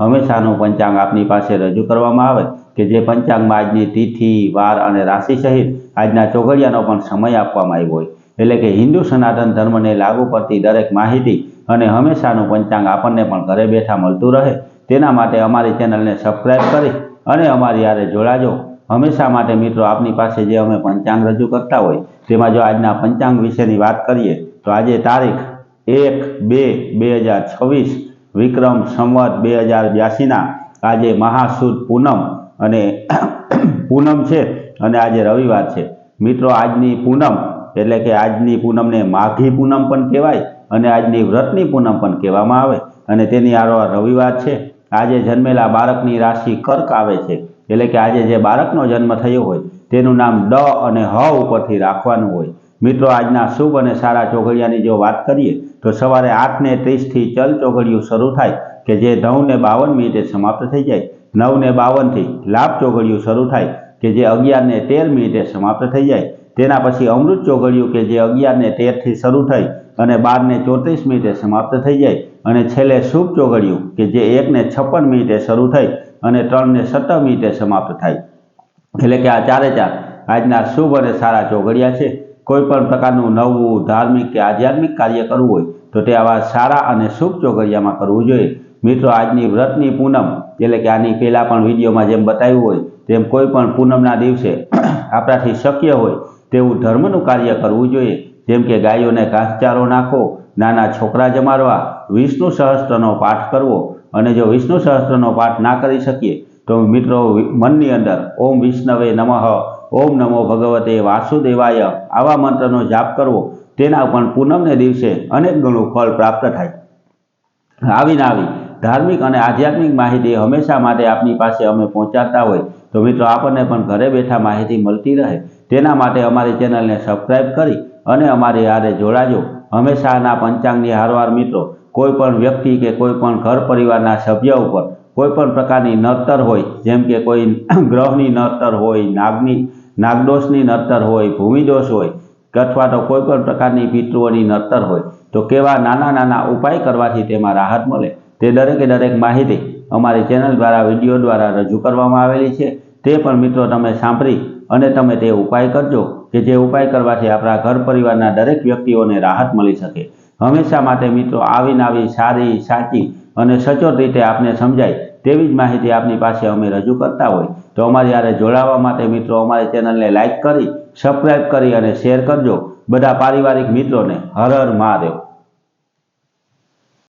હંમેશાનું પંચાંગ આપની પાસે રજૂ કરવામાં આવે કે જે પંચાંગમાં આજની તિથિ, વાર અને રાશિ સહિત આજના ચોઘડિયાનો પણ સમય આપવામાં આવ્યો હોય. એટલે કે હિન્દુ સનાતન ધર્મને લાગુ પડતી દરેક માહિતી અને હંમેશાનું પંચાંગ આપણને પણ ઘરે બેઠા મળતું રહે. તેના માટે અમારી ચેનલને સબસ્ક્રાઈબ કરી અને અમારી યારે જોડાજો. હંમેશા માટે મિત્રો, આપની પાસે જે અમે પંચાંગ રજૂ કરતા હોય, તેમાં જો આજના પંચાંગ વિશેની વાત કરીએ, તો આજે તારીખ એક બે બે હજાર છવ્વીસ વિક્રમ સંવત બે હજાર બ્યાસીના આજે મહાસુદ પૂનમ અને પૂનમ છે અને આજે રવિવાર છે. મિત્રો, આજની પૂનમ એટલે કે આજની પૂનમને માઘી પૂનમ પણ કહેવાય અને આજની વ્રતની પૂનમ પણ કહેવામાં આવે અને તેની આરો રવિવાર છે. આજે જન્મેલા બાળકની રાશિ કર્ક આવે છે. એટલે કે આજે જે બાળકનો જન્મ થયો હોય તેનું નામ ડ અને હ ઉપરથી રાખવાનું હોય. મિત્રો, આજના શુભ અને સારા ચોઘડિયાની જો વાત કરીએ, તો સવારે આઠને ત્રીસથી ચલ ચોઘડિયું શરૂ થાય કે જે નવને બાવન મિનિટે સમાપ્ત થઈ જાય. નવને બાવનથી લાભ ચોઘડિયું શરૂ થાય કે જે અગિયારને તેર મિનિટે સમાપ્ત થઈ જાય. તેના પછી અમૃત ચોઘડિયું કે જે અગિયારને તેરથી શરૂ થઈ અને બારને ચોત્રીસ મિનિટે સમાપ્ત થઈ જાય. અને છેલ્લે શુભ ચોઘડિયું કે જે એકને છપ્પન મિનિટે શરૂ થઈ અને ત્રણને સત્તર મિનિટે સમાપ્ત થાય. એટલે કે આ ચારે ચાર આજના શુભ અને સારા ચોઘડિયા છે. કોઈ પણ પ્રકારનું નવું ધાર્મિક કે આધ્યાત્મિક કાર્ય કરવું હોય, તો તે આવા સારા અને શુભ ચોઘડિયામાં કરવું જોઈએ. મિત્રો, આજની વ્રતની પૂનમ, એટલે કે આની પહેલાં પણ વિડીયોમાં જેમ બતાવ્યું હોય, તેમ કોઈ પણ પૂનમના દિવસે આપણાથી શક્ય હોય તેવું ધર્મનું કાર્ય કરવું જોઈએ. જેમ કે ગાયોને ઘાસચારો નાખવો નાના છોકરા જમાડવા, વિષ્ણુ સહસ્ત્રનો પાઠ કરવો, અને જો વિષ્ણુ સહસ્ત્રનો પાઠ ના કરી શકીએ, તો મિત્રો મનની અંદર ઓમ વિષ્ણવે નમઃ ઓમ નમો ભગવતે વાસુદેવાય. આવા મંત્રનો જાપ કરવો, તેના પણ પૂનમને દિવસે અનેક ગણું ફળ પ્રાપ્ત થાય. આવીને આવી, ધાર્મિક અને આધ્યાત્મિક માહિતી હંમેશા માટે આપની પાસે અમે પહોંચાડતા હોય. તો મિત્રો, આપણને પણ ઘરે બેઠા માહિતી મળતી રહે. તેના માટે અમારી ચેનલને સબસ્ક્રાઈબ કરી અને અમારી હારે જોડાજો. હંમેશાના પંચાંગની હારવાર મિત્રો, કોઈ પણ વ્યક્તિ કે કોઈ પણ ઘર પરિવારના સભ્ય ઉપર કોઈ પણ પ્રકારની નડતર હોય, જેમ કે કોઈ ગ્રહની નડતર હોય, નાગની નાગદોષની નડતર હોય, ભૂમિદોષ હોય અથવા તો કોઈ પણ પ્રકારની પિતૃઓની નડતર હોય, તો કેવા નાના નાના ઉપાય કરવાથી તેમાં રાહત મળે તે દરેકે દરેક માહિતી અમારી ચેનલ દ્વારા, વીડિયો દ્વારા રજૂ કરવામાં આવેલી છે. તે પણ મિત્રો તમે સાંભળી અને તમે તે ઉપાય કરજો કે જે ઉપાય કરવાથી આપણા ઘર પરિવારના દરેક વ્યક્તિઓને રાહત મળી શકે. હંમેશા માટે મિત્રો આવીને આવી સારી, સાચી અને સચોટ રીતે આપને સમજાય તેવી જ માહિતી આપની પાસે અમે રજૂ કરતા હોય. તો અમારી યારે જોડાવા માટે મિત્રો અમારી ચેનલને લાઇક કરી સબસ્ક્રાઈબ કરી અને શેર કરજો. બધા પારિવારિક મિત્રોને હર હર મહાદેવ.